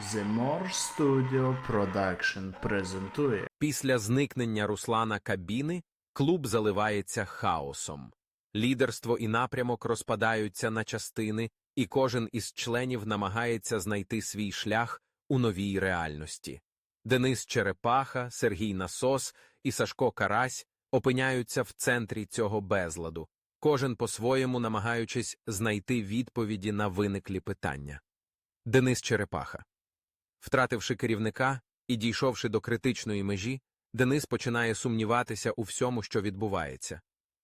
The More Studio Production презентує Після зникнення Руслана Кабіни клуб заливається хаосом. Лідерство і напрямок розпадаються на частини, і кожен із членів намагається знайти свій шлях у новій реальності. Денис Черепаха, Сергій Насос і Сашко Карась опиняються в центрі цього безладу, кожен по-своєму намагаючись знайти відповіді на виниклі питання. Денис Черепаха Втративши керівника і дійшовши до критичної межі, Денис починає сумніватися у всьому, що відбувається.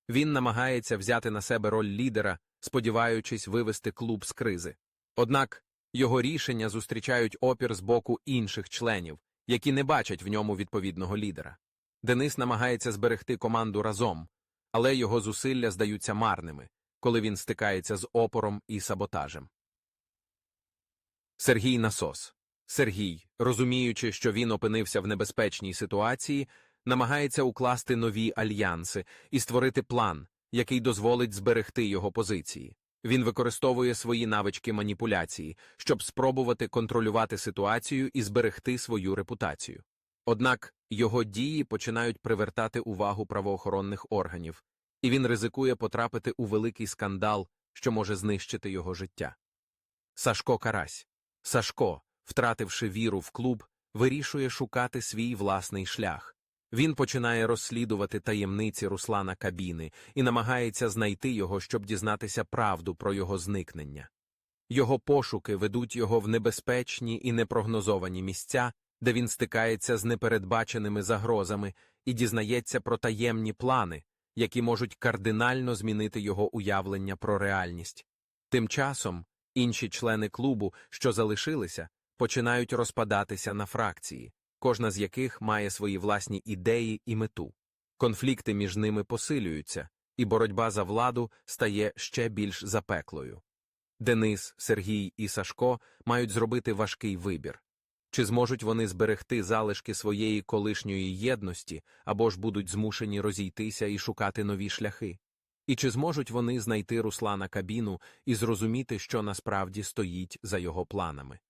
Він намагається взяти на себе роль лідера, сподіваючись вивести клуб з кризи. Однак його рішення зустрічають опір з боку інших членів, які не бачать в ньому відповідного лідера. Денис намагається зберегти команду разом, але його зусилля здаються марними, коли він стикається з опором і саботажем. Сергій Насос Сергій, розуміючи, що він опинився в небезпечній ситуації, намагається укласти нові альянси і створити план, який дозволить зберегти його позиції. Він використовує свої навички маніпуляції, щоб спробувати контролювати ситуацію і зберегти свою репутацію. Однак його дії починають привертати увагу правоохоронних органів, і він ризикує потрапити у великий скандал, що може знищити його життя. Сашко Карась Сашко, втративши віру в клуб, вирішує шукати свій власний шлях. Він починає розслідувати таємниці Руслана Кабіни і намагається знайти його, щоб дізнатися правду про його зникнення. Його пошуки ведуть його в небезпечні і непрогнозовані місця, де він стикається з непередбаченими загрозами і дізнається про таємні плани, які можуть кардинально змінити його уявлення про реальність. Тим часом інші члени клубу, що залишилися, починають розпадатися на фракції, кожна з яких має свої власні ідеї і мету. Конфлікти між ними посилюються, і боротьба за владу стає ще більш запеклою. Денис, Сергій і Сашко мають зробити важкий вибір. Чи зможуть вони зберегти залишки своєї колишньої єдності або ж будуть змушені розійтися і шукати нові шляхи? І чи зможуть вони знайти Руслана Кабіну і зрозуміти, що насправді стоїть за його планами?